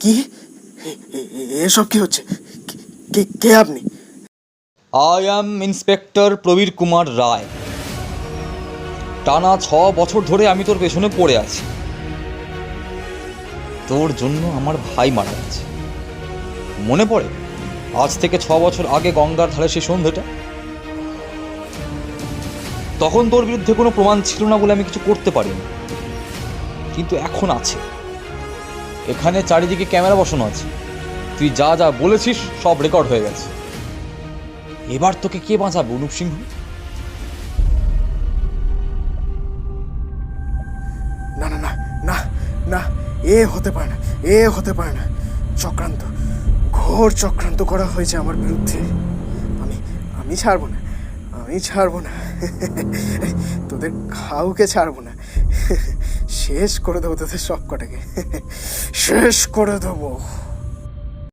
কি? এসব কি হচ্ছে? কে আপনি? I am inspector Prabir Kumar Roy টানা ছ বছর ধরে আমি তোর পেছনে পড়ে আছি। তোর জন্য আমার ভাই মারা গেছে। মনে পড়ে? আজ থেকে ছ বছর আগে গঙ্গার ধারে সে সন্ধ্যেটা তখন তোর বিরুদ্ধে কোনো প্রমাণ ছিল না বলে আমি কিছু করতে পারিনি। কিন্তু এখন আছে। এখানে চারিদিকে ক্যামেরা বসানো আছে। তুই যা যা বলেছিস, সব রেকর্ড হয়ে গেছে। এবার তোকে কে বাঁচাবে, অনুপ সিংহ? না না না না না, এ হতে পারে না, এ হতে পারে না। চক্রান্ত, ঘোর চক্রান্ত করা হয়েছে আমার বিরুদ্ধে। আমি আমি ছাড়বো না, আমি ছাড়বো না। তোদের কাউকে ছাড়বো না। শেষ করে দেবো তোদের সব কটাকে শেষ করে দেবো।